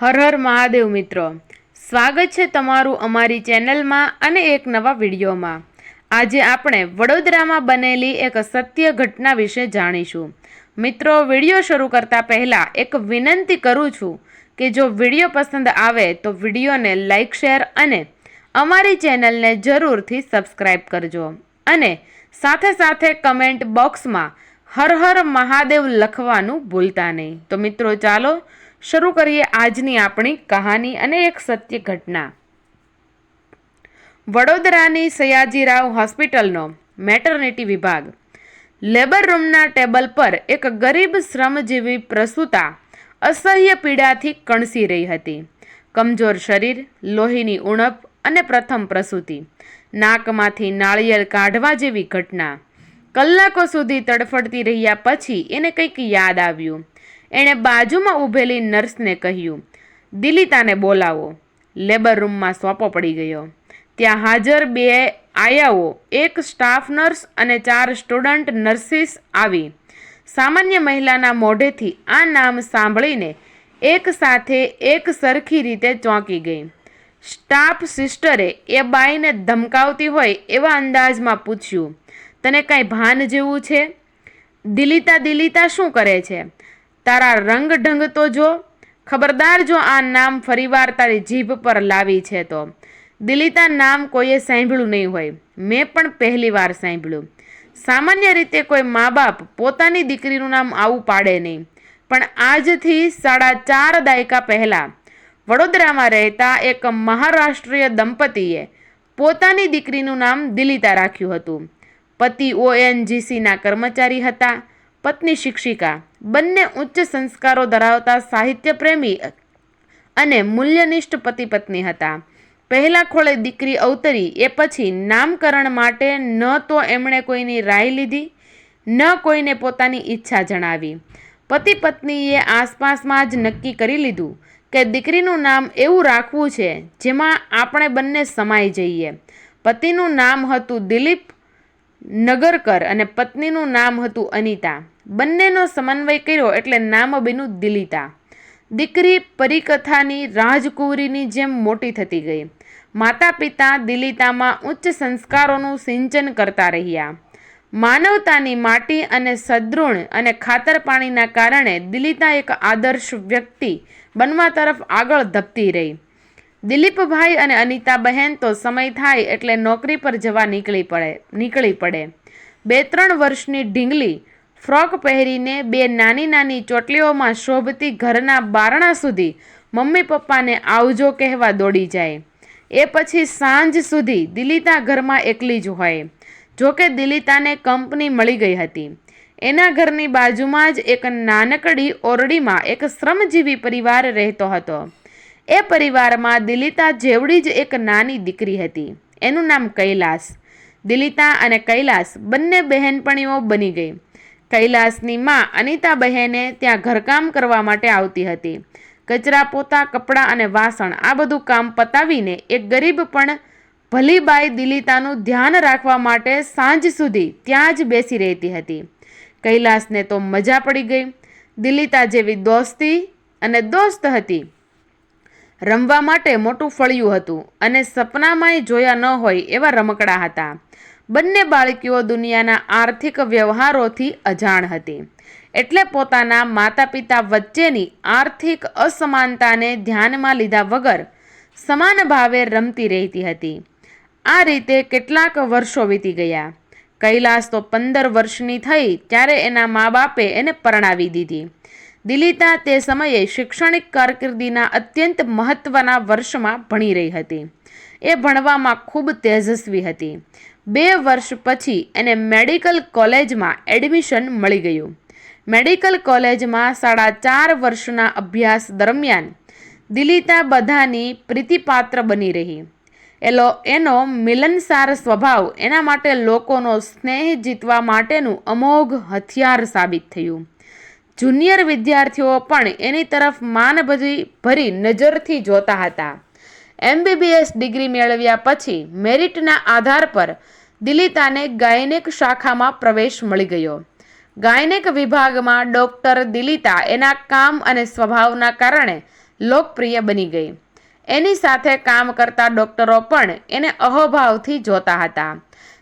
હર હર મહાદેવ મિત્રો. સ્વાગત છે તમારું અમારી ચેનલમાં અને એક નવા વિડીયોમાં. આજે આપણે વડોદરામાં બનેલી એક સત્ય ઘટના વિશે જાણીશું. મિત્રો, વીડિયો શરૂ કરતા પહેલાં એક વિનંતી કરું છું કે જો વીડિયો પસંદ આવે તો વિડીયોને લાઇક શેર અને અમારી ચેનલને જરૂરથી સબસ્ક્રાઈબ કરજો. અને સાથે સાથે કમેન્ટ બોક્સમાં હર હર મહાદેવ લખવાનું ભૂલતા નહીં. તો મિત્રો, ચાલો શરૂ કરીએ આજની આપણી કહાની અને એક સત્ય ઘટના. વડોદરાની સયાજીરાવ હોસ્પિટલનો મેટર્નિટી વિભાગ. લેબર રૂમના ટેબલ પર એક ગરીબ શ્રમજીવી પ્રસૂતા અસહ્ય પીડાથી કણસી રહી હતી. કમજોર શરીર, લોહીની ઉણપ અને પ્રથમ પ્રસૂતિ. નાકમાંથી નાળિયેર કાઢવા જેવી ઘટના. કલાકો સુધી તડફડતી રહ્યા પછી એને કંઈક યાદ આવ્યું. એણે બાજુમાં ઊભેલી નર્સને કહ્યું, દિલિતાને બોલાવો. લેબર રૂમમાં સોંપો પડી ગયો. ત્યાં હાજર બે આયાઓ, એક સ્ટાફ નર્સ અને ચાર સ્ટુડન્ટ નર્સિસ આવી. સામાન્ય મહિલાના મોઢેથી આ નામ સાંભળીને એક સાથે એક સરખી રીતે ચોંકી ગઈ. સ્ટાફ સિસ્ટરે એ બાઈને ધમકાવતી હોય એવા અંદાજમાં પૂછ્યું, તને કાંઈ ભાન જેવું છે? દિલિતા દિલિતા શું કરે છે? તારા રંગ ઢંગ તો જો. ખબરદાર જો આ નામ ફરીવાર તારી જીભ પર લાવી છે તો. દિલિતા નામ કોઈએ સાંભળ્યું નહીં હોય. મેં પણ પહેલી વાર સાંભળ્યું. સામાન્ય રીતે કોઈ મા બાપ પોતાની દીકરીનું નામ આવું પાડે નહીં. પણ આજથી સાડા ચાર દાયકા પહેલાં વડોદરામાં રહેતા એક મહારાષ્ટ્રીય દંપતીએ પોતાની દીકરીનું નામ દિલિતા રાખ્યું હતું. પતિ ઓએનજીસીના કર્મચારી હતા. પત્ની શિક્ષિકા. બંને ઉચ્ચ સંસ્કારો ધરાવતા સાહિત્ય પ્રેમી અને મૂલ્યનિષ્ઠ પતિ પત્ની હતા. પહેલા ખોળે દીકરી અવતરી, એ પછી નામકરણ માટે ન તો એમણે કોઈની રાય લીધી, ન કોઈને પોતાની ઈચ્છા જણાવી. પતિ પત્નીએ આસપાસમાં જ નક્કી કરી લીધું કે દીકરીનું નામ એવું રાખવું છે જેમાં આપણે બંને સમાઈ જઈએ. પતિનું નામ હતું દિલીપ નગરકર અને પત્નીનું નામ હતું અનિતા. બંનેનો સમન્વય કર્યો એટલે નામ બન્યું દિલિતા. દીકરી પરિકથાની રાજકુંવરીની જેમ મોટી થતી ગઈ. માતા પિતા દિલિતામાં ઉચ્ચ સંસ્કારોનું સિંચન કરતા રહ્યા. માનવતાની માટી અને સદૃણ અને ખાતર પાણીના કારણે દિલિતા એક આદર્શ વ્યક્તિ બનવા તરફ આગળ ધપતી રહી. દિલીપભાઈ અને અનિતા બહેન તો સમય થાય એટલે નોકરી પર જવા નીકળી પડે નીકળી પડે. બે ત્રણ વર્ષની ઢીંગલી, ફ્રોક પહેરીને બે નાની નાની ચોટલીઓમાં શોભતી ઘરના બારણા સુધી મમ્મી પપ્પાને આવજો કહેવા દોડી જાય. એ પછી સાંજ સુધી દિલિતા ઘરમાં એકલી જ હોય. જોકે દિલિતાને કંપની મળી ગઈ હતી. એના ઘરની બાજુમાં જ એક નાનકડી ઓરડીમાં એક શ્રમજીવી પરિવાર રહેતો હતો. એ પરિવારમાં દિલિતા જેવડી જ એક નાની દીકરી હતી. એનું નામ કૈલાસ. દિલિતા અને કૈલાસ બંને બહેનપણીઓ બની ગઈ. કૈલાસની માં અનિતા બહેને ત્યાં ઘરકામ કરવા માટે આવતી હતી. કચરા પોતા, કપડાં અને વાસણ આ બધું કામ પતાવીને એક ગરીબ પણ ભલીબાઈ દિલિતાનું ધ્યાન રાખવા માટે સાંજ સુધી ત્યાં જ બેસી રહેતી હતી. કૈલાસને તો મજા પડી ગઈ. દિલિતા જેવી દોસ્તી અને દોસ્ત હતી. રમવા માટે મોટું ફળિયું હતું અને સપનામાંય જોયા ન હોય એવા રમકડા હતા. બંને બાળકીઓ દુનિયાના આર્થિક વ્યવહારોથી અજાણ હતી. એટલે પોતાના માતા પિતા વચ્ચેની આર્થિક અસમાનતાને ધ્યાનમાં લીધા વગર સમાન ભાવે રમતી રહેતી હતી. આ રીતે કેટલાક વર્ષો વીતી ગયા. કૈલાસ તો પંદર વર્ષની થઈ ત્યારે એના મા બાપે એને પરણાવી દીધી. દિલિતા તે સમયે શૈક્ષણિક કારકિર્દીના અત્યંત મહત્ત્વના વર્ષમાં ભણી રહી હતી. એ ભણવામાં ખૂબ તેજસ્વી હતી. બે વર્ષ પછી એને મેડિકલ કોલેજમાં એડમિશન મળી ગયું. મેડિકલ કોલેજમાં સાડા ચાર વર્ષના અભ્યાસ દરમિયાન દિલિતા બધાની પ્રીતિપાત્ર બની રહી. એલો, એનો મિલનસાર સ્વભાવ એના માટે લોકોનો સ્નેહ જીતવા માટેનું અમોઘ હથિયાર સાબિત થયું. જુનિયર વિદ્યાર્થીઓ પણ એની તરફ માનભરી ભરી નજરથી જોતા હતા. એમબીબીએસ ડિગ્રી મેળવ્યા પછી મેરિટના આધાર પર દિલિતાને ગાયનેક શાખામાં પ્રવેશ મળી ગયો. ગાયનેક વિભાગમાં ડૉક્ટર દિલિતા એના કામ અને સ્વભાવના કારણે લોકપ્રિય બની ગઈ. એની સાથે કામ કરતા ડોક્ટરો પણ એને અહોભાવથી જોતા હતા.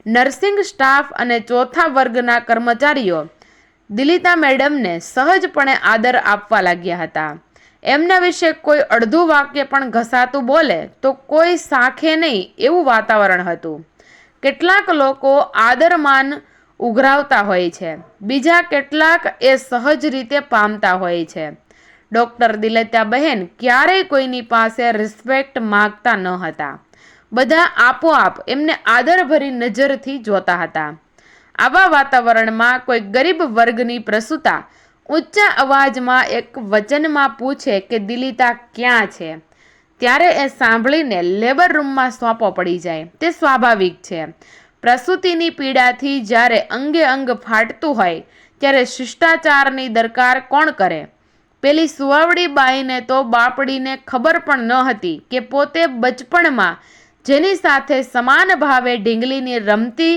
નર્સિંગ સ્ટાફ અને ચોથા વર્ગના કર્મચારીઓ દિલિતા મેડમને સહજપણે આદર આપવા લાગ્યા હતા. એમના વિશે કોઈ અડધું વાક્ય પણ ઘસાતું બોલે તો કોઈ સાખે નહીં એવું વાતાવરણ હતું. કેટલાક લોકો આદરમાન ઉઘરાવતા હોય છે. બીજા કેટલાક એ સહજ રીતે પામતા હોય છે. ડૉક્ટર દિલતા બહેન ક્યારેય કોઈની પાસે રિસ્પેક્ટ માગતા ન હતા. બધા આપોઆપ એમને આદરભરી નજરથી જોતા હતા. આવા વાતાવરણમાં કોઈ ગરીબ વર્ગની પ્રસૂતા ઊંચા અવાજમાં એક વચનમાં પૂછે કે દિલિતા ક્યાં છે? ત્યારે એ સાંભળીને લેબર રૂમમાં સોંપો પડી જાય. તે સ્વાભાવિક છે. પ્રસૂતિની પીડાથી જ્યારે અંગે અંગ ફાટતું હોય, ત્યારે શિષ્ટાચારની દરકાર કોણ કરે? પેલી સુવાવડી બાઈને તો બાપડીને ખબર પણ ન હતી કે પોતે બચપણમાં જેની સાથે સમાન ભાવે ઢીંગલીની રમતી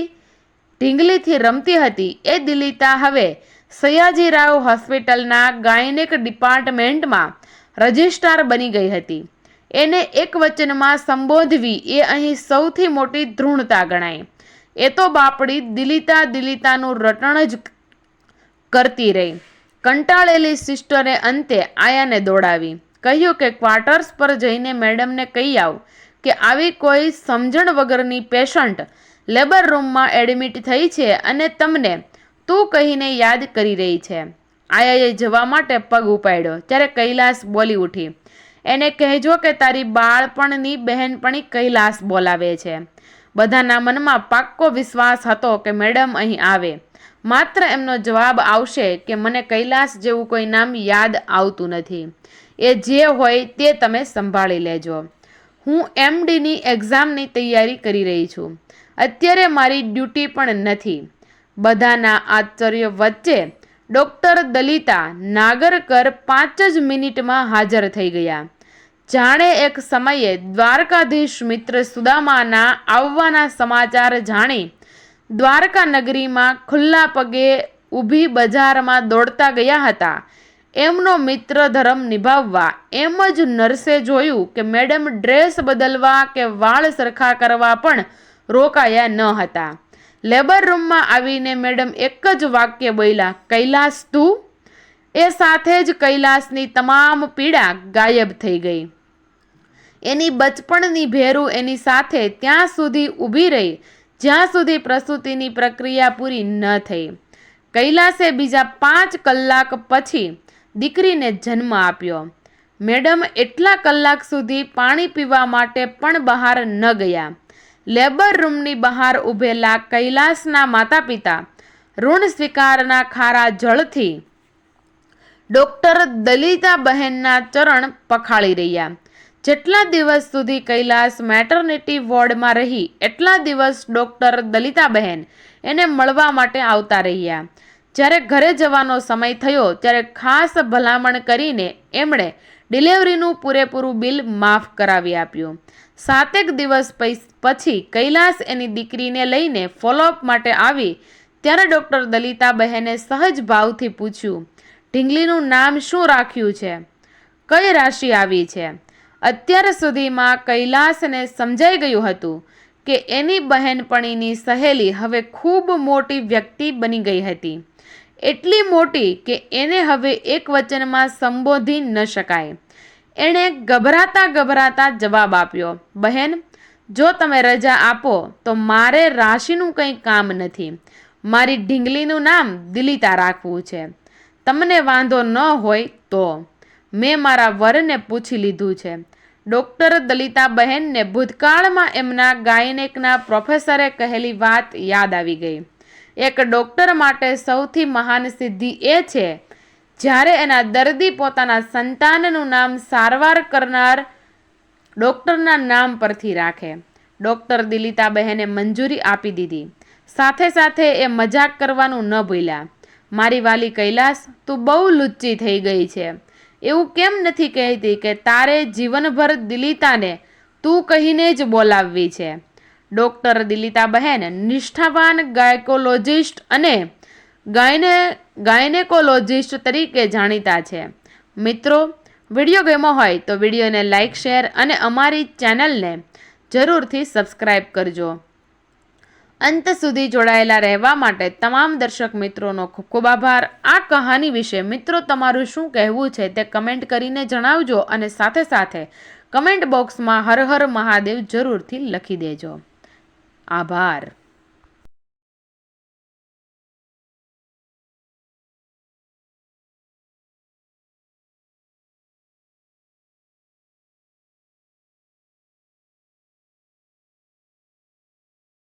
ઢીંગલીથી રમતી હતી. એ દિલિતા હવે સયાજીરાવ હોસ્પિટલના ગાયનેક ડિપાર્ટમેન્ટમાં રજિસ્ટ્રાર બની ગઈ હતી. એને એક વચનમાં સંબોધવી એ અહીં સૌથી મોટી ધૃણતા ગણાય. એ તો બાપડી દિલિતા દિલિતાનું રટણ જ કરતી રહી. કંટાળેલી સિસ્ટરે અંતે આયાને દોડાવી. કહ્યું કે ક્વાર્ટર્સ પર જઈને મેડમને કહી આવ કે આવી કોઈ સમજણ વગરની પેશન્ટ લેબર રૂમમાં એડમિટ થઈ છે અને તમને તું કહીને યાદ કરી રહી છે. આયાએ જવા માટે પગ ઉપાડ્યો. ત્યારે કૈલાસ બોલી ઉઠી. એને કહેજો કે તારી બાળપણની બહેનપણી કૈલાસ બોલાવે છે. બધાના મનમાં પાક્કો વિશ્વાસ હતો કે મેડમ અહીં આવે. માત્ર એમનો જવાબ આવશે કે મને કૈલાસ જેવું કોઈ નામ યાદ આવતું નથી. એ જે હોય તે તમે સંભાળી લેજો. હું એમડીની એક્ઝામની તૈયારી કરી રહી છું. અત્યારે મારી ડ્યુટી પણ નથી. બધાના આશ્ચર્ય વચ્ચે ડૉક્ટર દલિતા નાગરકર પાંચ જ મિનિટમાં હાજર થઈ ગયા. જાણે એક સમયે દ્વારકાધીશ મિત્ર સુદામાના આવવાના સમાચાર જાણી દ્વારકા નગરીમાં ખુલ્લા પગે ઊભી બજારમાં દોડતા ગયા હતા. એમનો મિત્ર ધર્મ નિભાવવા એમ જ નર્સે જોયું કે મેડમ ડ્રેસ બદલવા કે વાળ સરખા કરવા પણ રોકાયા ન હતા. લેબર રૂમમાં આવીને મેડમ એક જ વાક્ય બોલ્યા, કૈલાસ તું? એ સાથે જ કૈલાસની તમામ પીડા ગાયબ થઈ ગઈ. એની બચપણની ભેરું એની સાથે ત્યાં સુધી ઊભી રહી, જ્યાં સુધી પ્રસૂતિની પ્રક્રિયા પૂરી ન થઈ. કૈલાસે બીજા પાંચ કલાક પછી દીકરીને જન્મ આપ્યો. મેડમ એટલા કલાક સુધી પાણી પીવા માટે પણ બહાર ન ગયા. લેબર રૂમની બહાર ઊભેલા કૈલાસના માતા પિતા ઋણ સ્વીકારના ખારા જળથી ડૉક્ટર દલિતા બહેનના ચરણ પખાળી રહ્યા. જેટલા દિવસ સુધી કૈલાસ મેટર્નિટી વોર્ડમાં રહી, એટલા દિવસ ડૉક્ટર દલિતાબહેન એને મળવા માટે આવતા રહ્યા. જ્યારે ઘરે જવાનો સમય થયો, ત્યારે ખાસ ભલામણ કરીને એમણે ડિલિવરીનું પૂરેપૂરું બિલ માફ કરાવી આપ્યું. સાતેક દિવસ પછી કૈલાસ એની દીકરીને લઈને ફોલોઅપ માટે આવી, ત્યારે ડૉક્ટર દલિતાબહેને સહજ ભાવથી પૂછ્યું, ઢીંગલીનું નામ શું રાખ્યું છે? કઈ રાશિ આવી છે? અત્યાર સુધીમાં કૈલાસને સમજાઈ ગયું હતું કે એની બહેનપણીની સહેલી હવે ખૂબ મોટી વ્યક્તિ બની ગઈ હતી. એટલી મોટી કે એને હવે એક વચનમાં સંબોધી ન શકાય. એણે ગભરાતા ગભરાતા જવાબ આપ્યો, બહેન, જો તમે રજા આપો, તો મારે રાશિનું કંઈ કામ નથી. મારી ઢીંગલીનું નામ દિલિતા રાખવું છે. તમને વાંધો ન હોય તો. મેં મારા વરને પૂછી લીધું છે. ડૉક્ટર દલિતા બહેનને ભૂતકાળમાં એમના ગાયનેકના પ્રોફેસરે કહેલી વાત યાદ આવી ગઈ. એક ડૉક્ટર માટે સૌથી મહાન સિદ્ધિ એ છે જ્યારે એના દર્દી પોતાના સંતાનનું નામ સારવાર કરનાર ડૉક્ટરના નામ પરથી રાખે. ડૉક્ટર દિલિતાબહેને મંજૂરી આપી દીધી. સાથે સાથે એ મજાક કરવાનું ન ભૂલ્યા. મારી વાલી કૈલાસ, તું બહુ લુચ્ચી થઈ ગઈ છે. એવું કેમ નથી કહેતી કે તારે જીવનભર દિલિતાને તું કહીને જ બોલાવવી છે? ડૉક્ટર દિલિતાબહેન નિષ્ઠાવાન ગાયકોલોજિસ્ટ અને ગાયને, ગાયનેકોલોજિસ્ટ તરીકે જાણીતા છે. મિત્રો, વીડિયો ગમ્યો હોય તો વિડીયોને લાઇક શેર અને અમારી ચેનલને જરૂરથી સબસ્ક્રાઈબ કરજો. અંત સુધી જોડાયેલા રહેવા માટે તમામ દર્શક મિત્રોનો ખૂબ ખૂબ આભાર. આ કહાની વિશે મિત્રો તમારું શું કહેવું છે તે કમેન્ટ કરીને જણાવજો અને સાથે સાથે કમેન્ટ બોક્સમાં હર હર મહાદેવ જરૂરથી લખી દેજો. આભાર.